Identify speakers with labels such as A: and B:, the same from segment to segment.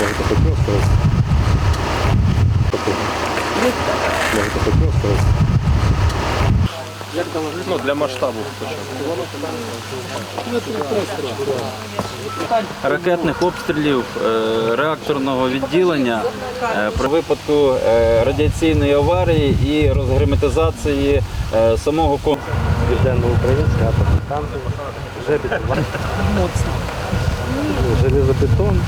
A: Можете хотів сказати. Можете хотів сказати.
B: Ну, для масштабу хоча
C: ракетних обстрілів е, реакторного відділення е, при випадку е, радіаційної аварії і розгерметизації самого комплексу.
A: Південноукраїнська атомна. Жебідь. Железобетон.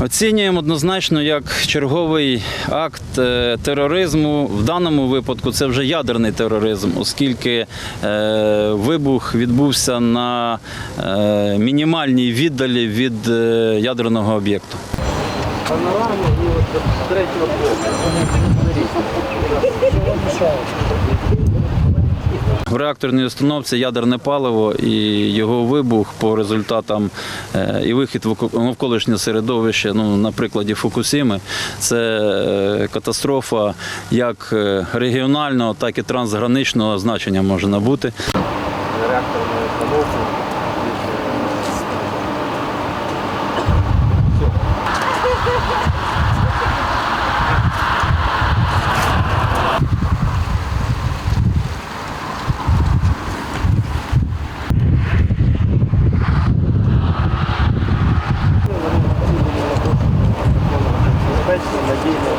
C: Оцінюємо однозначно як черговий акт е, тероризму. В даному випадку це вже ядерний тероризм, оскільки е, вибух відбувся на е, мінімальній віддалі від ядерного об'єкту. Панораму і з третього В реакторній установці ядерне паливо і його вибух по результатам е, і вихід в навколишнє середовище, ну, на прикладі Фукусіми, це е, катастрофа як е, регіонального, так і трансграничного значення може набути.
A: Реакторну установку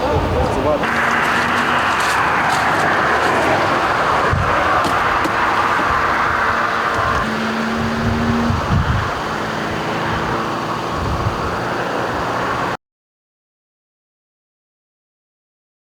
A: працювати.